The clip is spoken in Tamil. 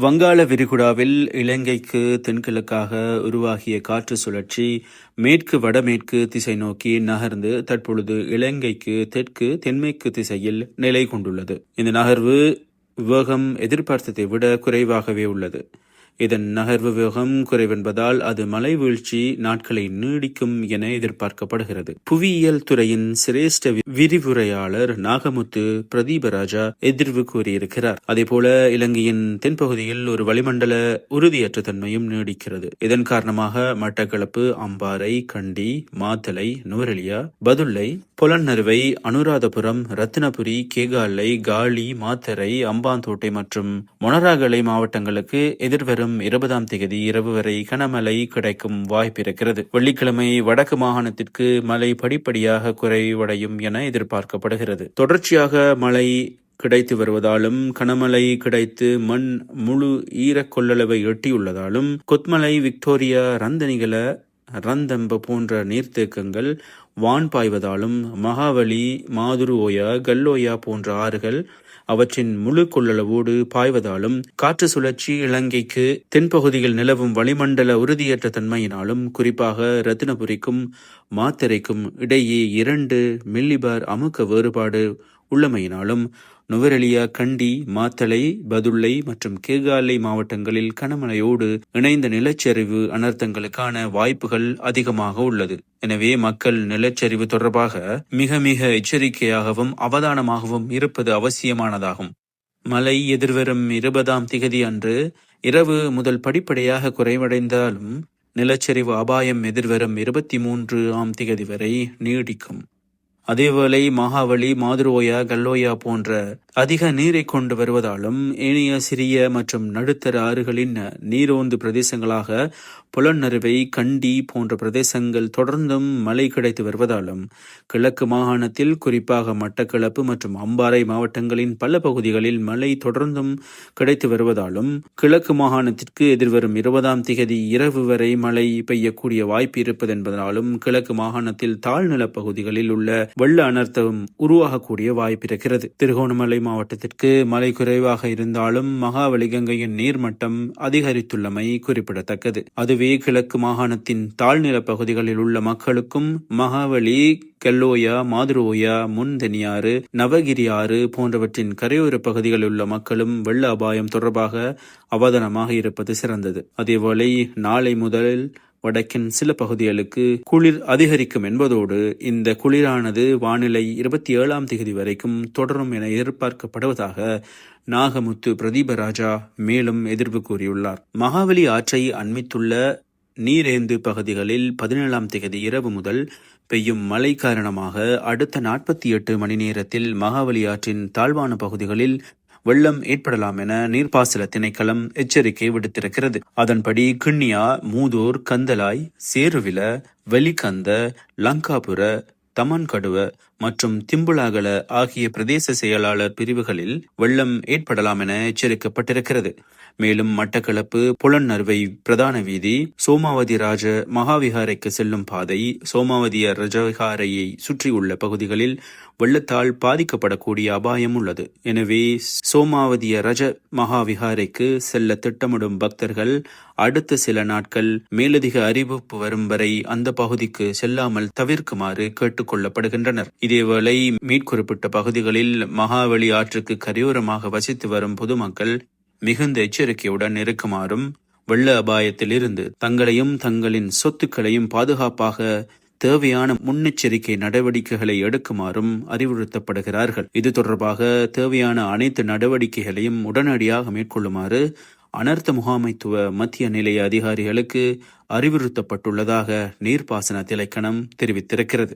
வங்காள விரிகுடாவில் இலங்கைக்கு தென்கிழக்காக உருவாகிய காற்று சுழற்சி மேற்கு வடமேற்கு திசை நோக்கி நகர்ந்து தற்பொழுது இலங்கைக்கு தெற்கு தென்மேற்கு திசையில் நிலை கொண்டுள்ளது. இந்த நகர்வு வேகம் எதிர்பார்த்ததை விட குறைவாகவே உள்ளது. இதன் நகர்வு வேகம் குறைவென்பதால் அது மலை வீழ்ச்சி நாட்களை நீடிக்கும் என எதிர்பார்க்கப்படுகிறது. புவியியல் துறையின் சிரேஷ்ட விரிவுரையாளர் நாகமுத்து பிரதீபராஜா எதிர்வு கூறியிருக்கிறார். அதேபோல இலங்கையின் தென்பகுதியில் ஒரு வளிமண்டல உறுதியற்ற தன்மையும் நீடிக்கிறது. இதன் காரணமாக மட்டக்களப்பு அம்பாறை கண்டி மாத்தலை நுவரெலியா பதுளை புலன்னருவை அனுராதபுரம் ரத்தினபுரி கேகாலை காலி மாத்தரை அம்பாந்தோட்டை மற்றும் மொனராகலை மாவட்டங்களுக்கு எதிர்வரும் இருபதாம் தேதி இரவு வரை கனமழை கிடைக்கும் வாய்ப்பிருக்கிறது வெள்ளிக்கிழமை வடக்கு மாகாணத்திற்கு மழை படிப்படியாக குறைவடையும் என எதிர்பார்க்கப்படுகிறது. தொடர்ச்சியாக மழை கிடைத்து வருவதாலும் கனமழை கிடைத்து மண் முழு ஈரக்கொள்ளளவை எட்டியுள்ளதாலும் கொத்மலை விக்டோரியா ரந்தனிகள ரந்தம்ப போன்ற நீர்த்தேக்கங்கள் வான் பாய்வதாலும் மகாவலி மாதுரு ஓயா கல்லோயா போன்ற ஆறுகள் அவற்றின் முழு கொள்ளளவோடு பாய்வதாலும் காற்று சுழற்சி இலங்கைக்கு தென்பகுதியில் நிலவும் வளிமண்டல உறுதியற்ற தன்மையினாலும் குறிப்பாக ரத்தினபுரிக்கும் மாத்திரைக்கும் இடையே இரண்டு மில்லிபார் அமுக்க வேறுபாடு உள்ளமையினாலும் நுவரெலியா கண்டி மாத்தளை பதுள்ளை மற்றும் கேகாலை மாவட்டங்களில் கனமழையோடு இணைந்த நிலச்சரிவு அனர்த்தங்களுக்கான வாய்ப்புகள் அதிகமாக உள்ளது. எனவே மக்கள் நிலச்சரிவு தொடர்பாக மிக மிக எச்சரிக்கையாகவும் அவதானமாகவும் இருப்பது அவசியமானதாகும். மழை எதிர்வரும் இருபதாம் திகதி அன்று இரவு முதல் படிப்படியாக குறைவடைந்தாலும் நிலச்சரிவு அபாயம் எதிர்வரும் இருபத்தி மூன்று ஆம் திகதி வரை நீடிக்கும். அதேவேளை மகாவலி மாதுரோயா கல்லோயா போன்ற அதிக நீரை கொண்டு வருவதாலும் ஏனைய சிறிய மற்றும் நடுத்தர ஆறுகளின் நீரோந்து பிரதேசங்களாக புலநறுவை கண்டி போன்ற பிரதேசங்கள் தொடர்ந்தும் மழை கிடைத்து வருவதாலும் கிழக்கு மாகாணத்தில் குறிப்பாக மட்டக்களப்பு மற்றும் அம்பாறை மாவட்டங்களின் பல பகுதிகளில் மழை தொடர்ந்தும் கிடைத்து வருவதாலும் கிழக்கு மாகாணத்திற்கு எதிர்வரும் இருபதாம் திகதி இரவு வரை மழை பெய்யக்கூடிய வாய்ப்பு இருப்பது என்பதனாலும் கிழக்கு மாகாணத்தில் தாழ்நிலப் பகுதிகளில் உள்ள வெள்ள அனர்த்தம் உருவாகக்கூடிய வாய்ப்பிருக்கிறது திருகோணமலை மாவட்டத்திற்கு மழை குறைவாக இருந்தாலும் மகாவலி கங்கையின் நீர்மட்டம் அதிகரித்துள்ளமை குறிப்பிடத்தக்கது. அதுவே கிழக்கு மாகாணத்தின் தாழ்நில பகுதிகளில் உள்ள மக்களுக்கும் மகாவலி கெல்லோயா மாதுரோயா முன்தெனியாறு நவகிரி ஆறு போன்றவற்றின் கரையோர பகுதிகளில் உள்ள மக்களும் வெள்ள அபாயம் தொடர்பாக அவதானமாக இருப்பது சிறந்தது. அதேவேளை நாளை முதல் வடக்கின் சில பகுதிகளுக்கு குளிர் அதிகரிக்கும் என்பதோடு இந்த குளிரானது வானிலை இருபத்தி ஏழாம் தேதி வரைக்கும் தொடரும் என எதிர்பார்க்கப்படுவதாக நாகமுத்து பிரதீபராஜா மேலும் எதிர்வு கூறியுள்ளார். மகாவலி ஆற்றை அண்மித்துள்ள நீரேந்து பகுதிகளில் பதினேழாம் தேதி இரவு முதல் பெய்யும் மழை காரணமாக அடுத்த நாற்பத்தி எட்டு மணி நேரத்தில் மகாவலி ஆற்றின் தாழ்வான பகுதிகளில் வெள்ளம் ஏற்படலாம் என நீர்ப்பாசன திணைக்களம் எச்சரிக்கை விடுத்திருக்கிறது. அதன்படி கிண்ணியா மூதூர் கந்தலாய் சேருவில வெலிகந்த லங்காபுர தமன்கடுவ மற்றும் திம்புலாகல ஆகிய பிரதேச செயலாளர் பிரிவுகளில் வெள்ளம் ஏற்படலாம் என எச்சரிக்கப்பட்டிருக்கிறது. மேலும் மட்டக்களப்பு புலன்னறுவை பிரதான வீதி சோமாவதி ராஜ மகாவிகாரைக்கு செல்லும் பாதை சோமாவதிய ரஜவிகாரையை சுற்றியுள்ள பகுதிகளில் வெள்ளத்தால் பாதிக்கப்படக்கூடிய அபாயம் உள்ளது. எனவே சோமாவதிய ரஜ மகாவிகாரைக்கு செல்ல திட்டமிடும் பக்தர்கள் அடுத்த சில நாட்கள் மேலதிக அறிவிப்பு வரும் வரை அந்த பகுதிக்கு செல்லாமல் தவிர்க்குமாறு கேட்டுக்கொள்ளப்படுகின்றனர் இதேவேளை மீட்குறிப்பிட்ட பகுதிகளில் மகாவலி ஆற்றுக்கு கரையோரமாக வசித்து வரும் பொதுமக்கள் மிகுந்த எச்சரிக்கையுடன் இருக்குமாறும் வெள்ள அபாயத்திலிருந்து தங்களையும் தங்களின் சொத்துக்களையும் பாதுகாப்பாக தேவையான முன்னெச்சரிக்கை நடவடிக்கைகளை எடுக்குமாறும் அறிவுறுத்தப்படுகிறார்கள். இது தொடர்பாக தேவையான அனைத்து நடவடிக்கைகளையும் உடனடியாக மேற்கொள்ளுமாறு அனர்த்த முகாமைத்துவ மத்திய நிலைய அதிகாரிகளுக்கு அறிவுறுத்தப்பட்டுள்ளதாக நீர்ப்பாசன திணைக்களம் தெரிவித்திருக்கிறது.